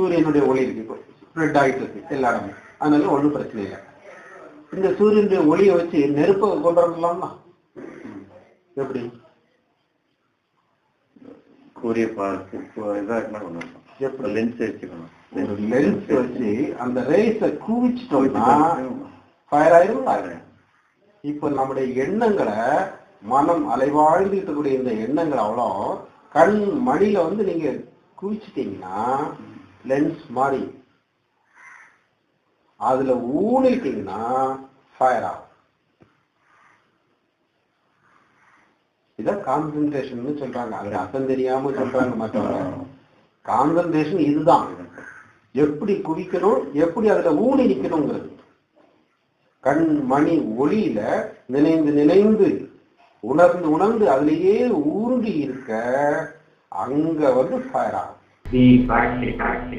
சூரியனுடைய ஒளி இருக்கு இப்போ. ஸ்ப்ரெட் ஆகிட்டு இருக்கு எல்லா இடமும் அதனால ஒண்ணும் பிரச்சனை இல்லை. இந்த சூரியனுடைய ஒளியை வச்சு நெருப்பை கொண்டு எப்படி? வரலாம் லென்ஸ் வச்சுக்கணும் லென்ஸ் வச்சு அந்த ரேஸ குவிச்சிட்டோம்னா ஃபயர் ஆயிருங்களா இப்ப நம்முடைய எண்ணங்களை மனம் அலைவாழ்ந்துட்டு இருக்கக்கூடிய இந்த எண்ணங்கள் அவ்வளோ கண் மணில வந்து நீங்க குவிச்சிட்டீங்கன்னா லென்ஸ் மாறி. அதுல ஊனிருக்கீங்கன்னா ஃபயர் ஆகும் இதான் கான்சென்ட்ரேஷன் சொல்றாங்க. அவர் அர்த்தம் தெரியாம சொல்றாங்க மற்றவங்க கான்சென்ட்ரேஷன் இதுதான். எப்படி குவிக்கணும் எப்படி அதுல ஊனி நிக்கணுங்கிறது. கண் மணி ஒளியில நினைந்து நினைந்து உணர்ந்து உணர்ந்து அதுலயே ஊன்றி இருக்க அங்க வந்து ஃபயர் ஆகும் the back hit.